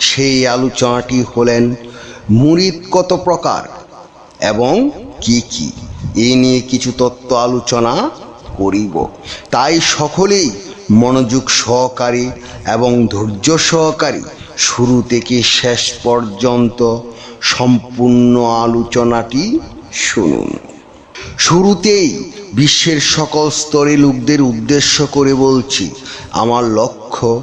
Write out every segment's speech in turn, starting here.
সেই আলোচনাটি হলেন, মুরিদ কত প্রকার এবং কি কি? এ নিয়ে কিছু তত্ত্ব আলোচনা করিব। তাই সকলেই মনোযোগ সহকারী এবং ধৈর্য সহকারী শুরু থেকে শেষ পর্যন্ত সম্পূর্ণ আলোচনাটি শুনুন। শুরুতেই বিশ্বের সকল স্তরে লোকদের উদ্দেশ্য করে বলছি, আমার লক্ষ্য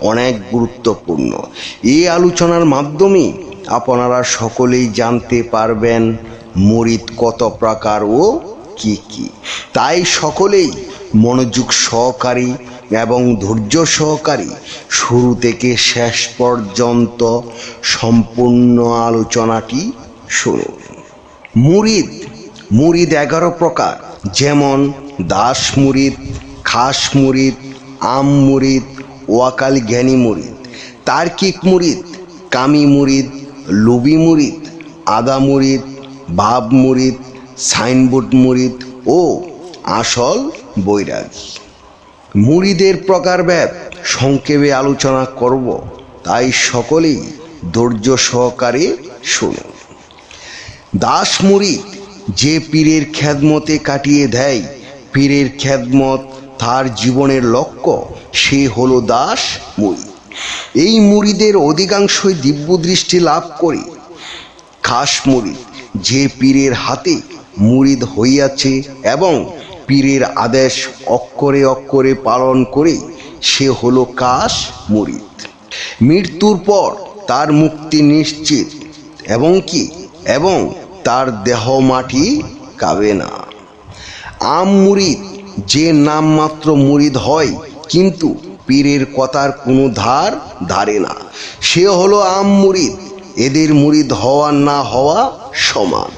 অনেক গুরুত্বপূর্ণ। এই আলোচনার মাধ্যমে আপনারা সকলেই জানতে পারবেন মরিদ কত প্রকার ও কি কি। তাই সকলেই মনোযোগ সহকারী এবং ধৈর্য সহকারী শুরু থেকে শেষ পর্যন্ত সম্পূর্ণ আলোচনাটি শুনুন। মুরিদ মুরিদ এগারো প্রকার। যেমন দাস মুরিদ, খাস মুরিদ, আম মুরিদ ওয়াকাল জ্ঞানী মুরিদ, তার্কিক মুরিদ, কামি মুরিদ, লুবি মুরিদ, আদা মুরিদ ভাব মুরিদ, সাইনবোর্ড মুরিদ ও আসল বৈরাগী। মুরিদের প্রকারভেদ সংক্ষেপে আলোচনা করব, তাই সকলেই ধৈর্য সহকারে শুনুন। দাস মুরিদ যে পীরের খ্যাদমতে কাটিয়ে দেয়, পীরের খ্যাদমত তার জীবনের লক্ষ্য, সে হলো দাস মুরিদ এই মুরিদের অধিকাংশই দিব্য দৃষ্টি লাভ করে। খাস মুরিদ যে পীরের হাতে মুরিদ হইয়াছে এবং পীরের আদেশ অক্ষরে অক্ষরে পালন করে, সে হলো কাশ মুরিদ মৃত্যুর পর তার মুক্তি নিশ্চিত, এবং কি? এবং তার দেহ মাটি কাবে না। আম মুরিদ যে নামমাত্র মুরিদ হয়, কিন্তু পীরের কথার কোনো ধার ধারে না। সে হলো আম মুরিদ। এদের মুরিদ হওয়া না হওয়া সমান।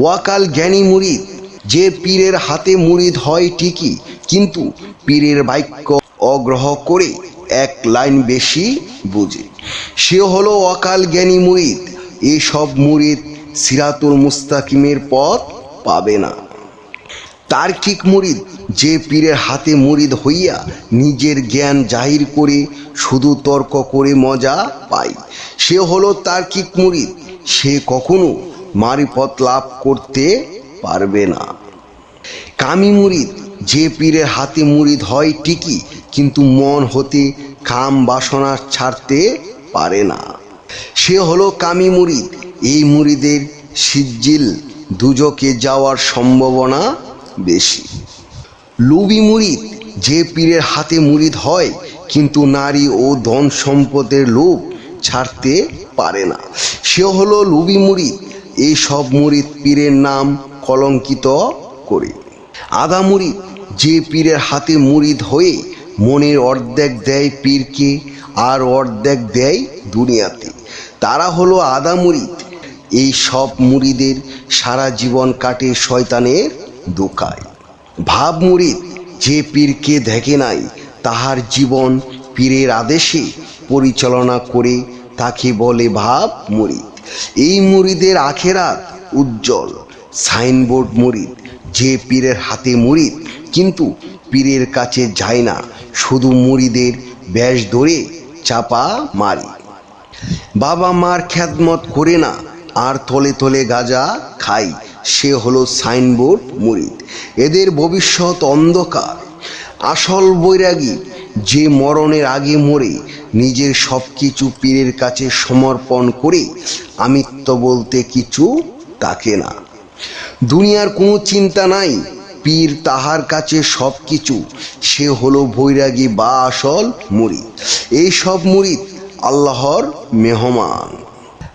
ওয়াকাল জ্ঞানী মুরিদ, যে পীরের হাতে মুরিদ হয় ঠিকই, কিন্তু পীরের বাক্য অগ্রহ করে এক লাইন বেশি বুঝে। সে হলো অকাল জ্ঞানী মুরিদ। এসব মুরিদ সিরাতুল মুস্তাকিমের পথ পাবে না। তার্কিক মুরিদ, যে পীরের হাতে মুরিদ হইয়া নিজের জ্ঞান জাহির করে শুধু তর্ক করে মজা পায়। সে হলো তার্কিক মুরিদ, সে কখনো মারিফত লাভ করতে পারবে না। কামি মুরিদ, যে পীরের হাতে মুরিদ হয় ঠিকই, কিন্তু মন হতে কাম বাসনা ছাড়তে পারে না। সে হলো কামি মুরিদ, এই মুরিদের সিজ্জিল দুজকে যাওয়ার সম্ভাবনা বেশি। লুবি মুরিদ যে পীরের হাতে মুরিদ হয়, কিন্তু নারী ও ধন সম্পদের লোভ ছাড়তে পারে না। সে হলো লুবি মুরিদ এই সব মুরিদ পীরের নাম কলঙ্কিত করে। আদা মুরিদ যে পীরের হাতে মুরিদ হয়ে মনের অর্ধেক দেয় পীরকে আর অর্ধেক দেয় দুনিয়াতে। তারা হলো আদা মুরিদ এই সব মুরিদের সারা জীবন কাটে শয়তানের দোকায়। ভাব মুরিদ যে পীরকে দেখে নাই, তাহার জীবন পীরের আদেশে পরিচালনা করে তাকে বলে ভাব মুরিদ এই মুরিদের আখেরাত উজ্জ্বল, সাইনবোর্ড মুরিদ যে পীরের হাতে মুরিদ কিন্তু পীরের কাছে যায় না, শুধু মুরিদের ব্যাস ধরে চাপা মারি। বাবা মার খ্যাতমত করে না, আর তলে তলে গাজা খাই। সে হলো সাইনবোর্ড মুরিদ। এদের ভবিষ্যৎ অন্ধকার। আসল বৈরাগী যে মরণের আগে মরে, নিজের সব কিছু পীরের কাছে সমর্পণ করে আমিত্ব বলতে কিছু তাকে না। দুনিয়ার কোনো চিন্তা নাই, পীর তাহার কাছে সব কিছু সে হলো বৈরাগী বা আসল মুরিদ। এই সব মুরিদ আল্লাহর মেহমান।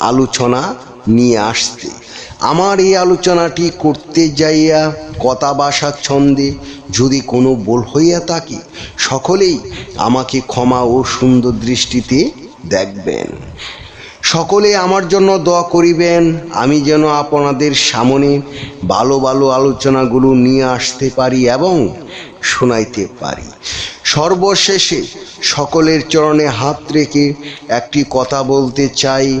আলোচনা নিয়ে আসতে আমার এই আলোচনাটি করতে যাইয়া কথা বাসা ছন্দে যদি কোনো ভুল হইয়া থাকে, সকলেই আমাকে ক্ষমা ও সুন্দর দৃষ্টিতে দেখবেন। সকলে আমার জন্য দোয়া করিবেন, আমি যেন আপনাদের সামনে ভালো ভালো আলোচনাগুলো নিয়ে আসতে পারি এবং শোনাইতে পারি। সর্বশেষে সকলের চরণে হাত রেখে একটি কথা বলতে চাই